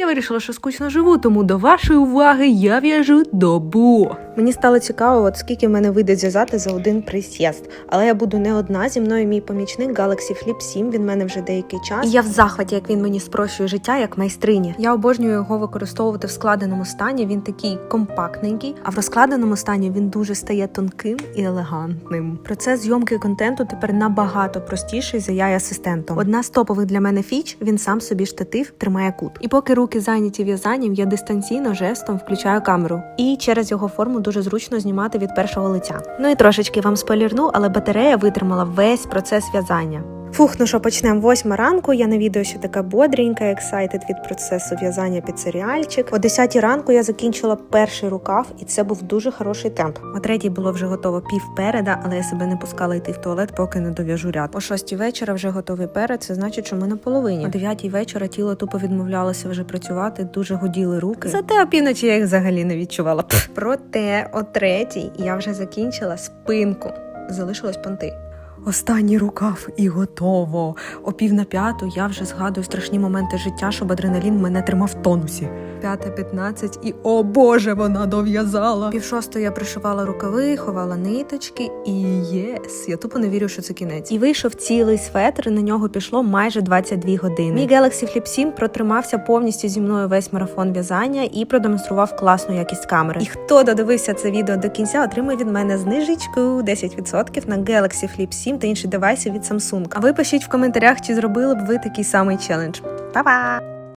Я вирішила, що скучно живу, тому до вашої уваги я в'яжу добу. Мені стало цікаво, от скільки в мене вийде зв'язати за один присіст. Але я буду не одна. Зі мною мій помічник Galaxy Flip 7, Він в мене вже деякий час. І я в захваті, як він мені спрощує життя, як майстрині. Я обожнюю його використовувати в складеному стані. Він такий компактненький, а в розкладеному стані він дуже стає тонким і елегантним. Процес зйомки контенту тепер набагато простіший за яй асистентом. Одна з топових для мене фіч він сам собі штатив тримає кут. І поки руки зайняті в'язанням, я дистанційно жестом включаю камеру. І через його форму дуже зручно знімати від першого лиця. Ну і трошечки вам спойлерну, але батарея витримала весь процес в'язання. Фух, ну що, почнемо восьма ранку. Я на відео ще така бодренька, ексайтед від процесу в'язання під серіальчик. О 10 ранку я закінчила перший рукав, і це був дуже хороший темп. О третій було вже готово пів переда, але я себе не пускала йти в туалет, поки не дов'яжу ряд. О 6 вечора вже готовий перед. Це значить, що ми на половині. О 9 вечора тіло тупо відмовлялося вже працювати, дуже годіли руки. Зате опівночі я їх взагалі не відчувала. Проте о третій я вже закінчила спинку. Залишилось понти. Останній рукав і готово. О пів на п'яту я вже згадую страшні моменти життя, щоб адреналін мене тримав в тонусі. П'ята п'ятнадцять і о Боже, вона дов'язала. Пів шостої я пришивала рукави, ховала ниточки, і єс, я тупо не вірю, що це кінець. І вийшов цілий светр. На нього пішло майже 22 години. Мій Galaxy Flip 7 протримався повністю зі мною весь марафон в'язання і продемонстрував класну якість камери. І хто додивився це відео до кінця, отримає від мене знижечку 10% на Galaxy Flip 7 та інші девайси від Samsung. А ви пишіть в коментарях, чи зробили б ви такий самий челендж. Па-па!